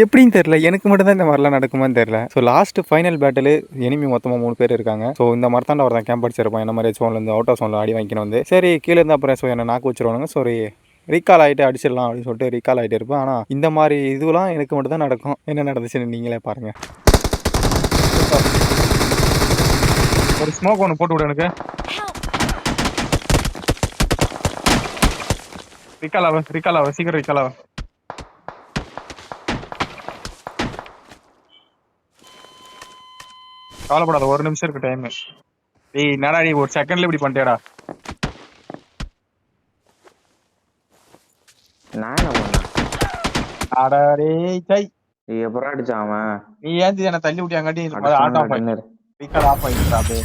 எப்படின்னு தெரியல. எனக்கு மட்டும் தான் இந்த மாதிரிலாம் நடக்குமான்னு தெரியல. So last final battle enemy மொத்தமாக மூணு பேர் இருக்காங்க. ஸோ இந்த மாதிரி தான் ஒருத்தன் கேம்ப் அடிச்சிருப்பான் என்ன மாதிரி சோன்ல இருந்து அவுட் ஆஃப் சோனில் அடி வாங்கிக்கணும் வந்து சரி கீழே இருந்து அப்புறம் ஸோ என்ன நாக்கு வச்சிருவானுங்க. சரி ரீகால் ஆகிட்டு அடிச்சிடலாம் அப்படின்னு சொல்லிட்டு ரீகால் ஆகிட்டு இருப்பேன். ஆனால் இந்த மாதிரி இதுவெல்லாம் எனக்கு மட்டும் தான் நடக்கும். என்ன நடந்துச்சுன்னு நீங்களே பாருங்கள் ஒரு ஸ்மோக் ஒன்று போட்டு விடு எனக்கு. ரிக்கால் ஆவ ரிக்கால் ஆவ சீக்கிரம் ரிக்கால் ஆவ. கவலைப்படாத ஒரு நிமிஷம் இருக்கு டைம் டேய் என்னடா நீ ஒரு செகண்ட்ல இப்படி பண்ணிட்டேடா நான் என்ன பண்ணேன்? அடா டேய் சை இது எப்பறம் அடிச்சான் அவன்? நீ ஏன் என்ன தள்ளி விட்டியாங்காட்டி அடிச்சான் ஆட் ஆஃப் டின்னர் ரீகால் ஆஃப் ஆயிடுச்சு அப்படியே.